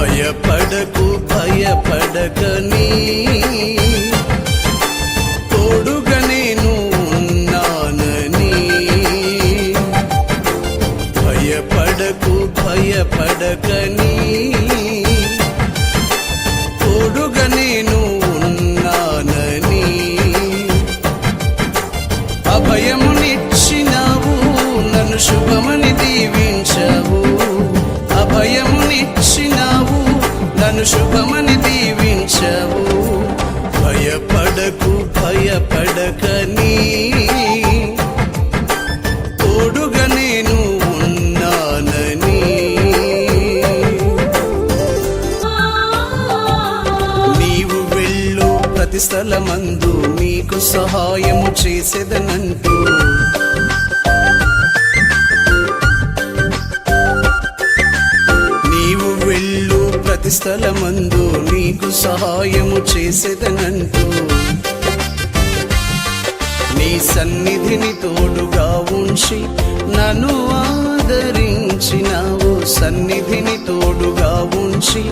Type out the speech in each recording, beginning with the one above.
భయపడకు భయపడకని. తోడుగా నేను ఉన్నానని. భయపడకు భయపడకని. తోడుగా నేను ఉన్నానని. అభయమునిచ్చినావు నన్ను శుభమని దీవించవు. నన్ను శుభమని దీవించవు. భయపడకు భయపడకని. తోడుగా నేను ఉన్నానని. నీవు వెళ్ళు ప్రతి స్థలమందు నీకు సహాయము చేసేదనంటూ. ప్రతి స్థలమందు నీకు సహాయము చేసేదనంటూ. నీ సన్నిధిని తోడుగా ఉంచి నన్ను ఆదరించినావు. సన్నిధిని తోడుగా ఉంచి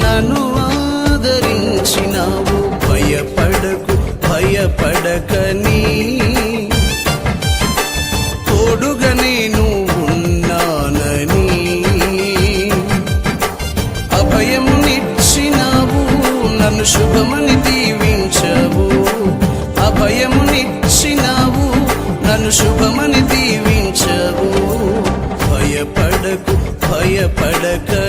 నన్ను ఆదరించినావు. భయపడకు భయపడకని నీ అభయమునిచ్చినావు నన్ను శుభమని దీవించవు. అభయమునిచ్చినావు నన్ను శుభమని దీవించవు. భయపడకు భయపడక